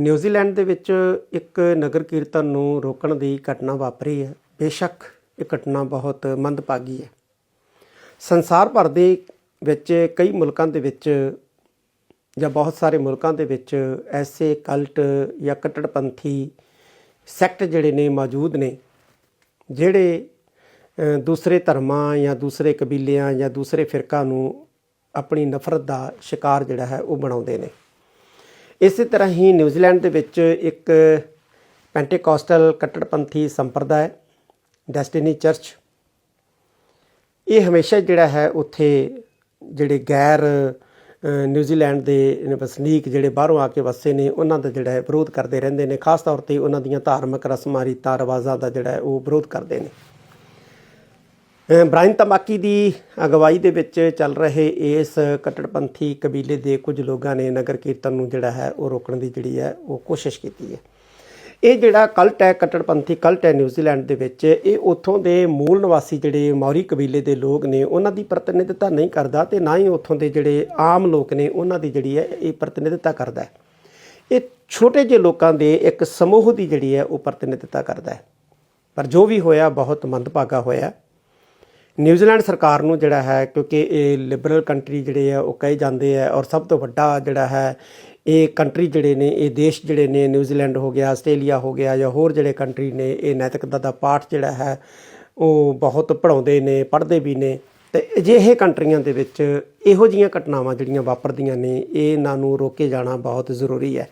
New Zealand ਦੇ ਵਿੱਚ ਇੱਕ ਨਗਰ ਕੀਰਤਨ ਨੂੰ ਰੋਕਣ ਦੀ ਘਟਨਾ ਵਾਪਰੀ ਹੈ। ਬੇਸ਼ੱਕ ਇਹ ਘਟਨਾ ਬਹੁਤ ਮੰਦਭਾਗੀ ਹੈ। ਸੰਸਾਰ ਭਰ ਦੇ ਵਿੱਚ ਕਈ ਮੁਲਕਾਂ ਦੇ ਵਿੱਚ ਜਾਂ ਬਹੁਤ ਸਾਰੇ ਮੁਲਕਾਂ ਦੇ ਵਿੱਚ ਐਸੇ ਕਲਟ ਜਾਂ ਕੱਟੜਪੰਥੀ ਸੈਕਟ ਜਿਹੜੇ ਨੇ ਮੌਜੂਦ ਨੇ, ਜਿਹੜੇ ਦੂਸਰੇ ਧਰਮਾਂ ਜਾਂ ਦੂਸਰੇ ਕਬੀਲਿਆਂ ਜਾਂ ਦੂਸਰੇ ਫਿਰਕਾਂ ਨੂੰ ਆਪਣੀ ਨਫ਼ਰਤ ਦਾ ਸ਼ਿਕਾਰ ਜਿਹੜਾ ਹੈ ਉਹ ਬਣਾਉਂਦੇ ਨੇ। ਇਸੇ ਤਰ੍ਹਾਂ ਹੀ ਨਿਊਜ਼ੀਲੈਂਡ ਦੇ ਵਿੱਚ ਇੱਕ ਪੈਂਟੇਕੋਸਟਲ ਕੱਟੜਪੰਥੀ ਹੈ, ਡੈਸਟੀਨੀ ਚਰਚ। ਇਹ ਹਮੇਸ਼ਾ ਜਿਹੜਾ ਹੈ ਉੱਥੇ ਜਿਹੜੇ ਗੈਰ ਨਿਊਜ਼ੀਲੈਂਡ ਦੇ ਵਸਨੀਕ ਜਿਹੜੇ ਬਾਹਰੋਂ ਆ ਕੇ ਵਸੇ ਨੇ, ਉਹਨਾਂ ਦਾ ਜਿਹੜਾ ਹੈ ਵਿਰੋਧ ਕਰਦੇ ਰਹਿੰਦੇ ਨੇ। ਖਾਸ ਤੌਰ ਤੇ ਉਹਨਾਂ ਦੀਆਂ ਧਾਰਮਿਕ ਰਸਮਾਂ, ਰੀਤਾਂ, ਰਿਵਾਜ਼ਾਂ ਦਾ ਜਿਹੜਾ ਹੈ ਉਹ ਵਿਰੋਧ ਕਰਦੇ ਨੇ। ਬ੍ਰਾਇਨ ਤਮਾਕੀ ਦੀ ਅਗਵਾਈ ਦੇ ਵਿੱਚ ਚੱਲ ਰਹੇ ਇਸ ਕੱਟੜਪੰਥੀ ਕਬੀਲੇ ਦੇ ਕੁਝ ਲੋਕਾਂ ਨੇ ਨਗਰ ਕੀਰਤਨ ਨੂੰ ਜਿਹੜਾ ਹੈ ਉਹ ਰੋਕਣ ਦੀ ਜਿਹੜੀ ਹੈ ਉਹ ਕੋਸ਼ਿਸ਼ ਕੀਤੀ ਹੈ। ਇਹ ਜਿਹੜਾ ਕਲਟ ਹੈ, ਕੱਟੜਪੰਥੀ ਕਲਟ ਹੈ ਨਿਊਜ਼ੀਲੈਂਡ ਦੇ ਵਿੱਚ, ਇਹ ਉੱਥੋਂ ਦੇ ਮੂਲ ਨਿਵਾਸੀ ਜਿਹੜੇ ਮੌਰੀ ਕਬੀਲੇ ਦੇ ਲੋਕ ਨੇ, ਉਹਨਾਂ ਦੀ ਪ੍ਰਤੀਨਿਧਤਾ ਨਹੀਂ ਕਰਦਾ ਤੇ ਨਾ ਹੀ ਉੱਥੋਂ ਦੇ ਜਿਹੜੇ ਆਮ ਲੋਕ ਨੇ, ਉਹਨਾਂ ਦੀ ਜਿਹੜੀ ਹੈ ਇਹ ਪ੍ਰਤੀਨਿਧਤਾ ਕਰਦਾ ਹੈ। ਇਹ ਛੋਟੇ ਜਿਹੇ ਲੋਕਾਂ ਦੇ ਇੱਕ ਸਮੂਹ ਦੀ ਜਿਹੜੀ ਹੈ ਉਹ ਪ੍ਰਤੀਨਿਧਤਾ ਕਰਦਾ ਹੈ। ਪਰ ਜੋ ਵੀ ਹੋਇਆ, ਬਹੁਤ ਮੰਦਭਾਗਾ ਹੋਇਆ। ਨਿਊਜ਼ੀਲੈਂਡ ਸਰਕਾਰ ਨੂੰ ਜਿਹੜਾ ਹੈ, ਕਿਉਂਕਿ ਇਹ ਲਿਬਰਲ ਕੰਟਰੀ ਜਿਹੜੇ ਆ, ਉਹ ਕਹੇ ਜਾਂਦੇ ਆ, ਔਰ ਸਭ ਤੋਂ ਵੱਡਾ ਜਿਹੜਾ ਹੈ, ਇਹ ਕੰਟਰੀ ਜਿਹੜੇ ਨੇ, ਇਹ ਦੇਸ਼ ਜਿਹੜੇ ਨੇ, ਨਿਊਜ਼ੀਲੈਂਡ ਹੋ ਗਿਆ, ਆਸਟ੍ਰੇਲੀਆ ਹੋ ਗਿਆ ਜਾਂ ਹੋਰ ਜਿਹੜੇ ਕੰਟਰੀ ਨੇ, ਇਹ ਨੈਤਿਕਤਾ ਦਾ ਪਾਠ ਜਿਹੜਾ ਹੈ, ਉਹ ਬਹੁਤ ਪੜਾਉਂਦੇ ਨੇ, ਪੜ੍ਹਦੇ ਵੀ ਨੇ। ਤੇ ਅਜਿਹੇ ਕੰਟਰੀਆਂ ਦੇ ਵਿੱਚ ਇਹੋ ਜੀਆਂ ਘਟਨਾਵਾਂ ਜਿਹੜੀਆਂ ਵਾਪਰਦੀਆਂ ਨੇ ਇਹਨਾਂ ਨੂੰ ਰੋਕੇ ਜਾਣਾ ਬਹੁਤ ਜ਼ਰੂਰੀ ਹੈ।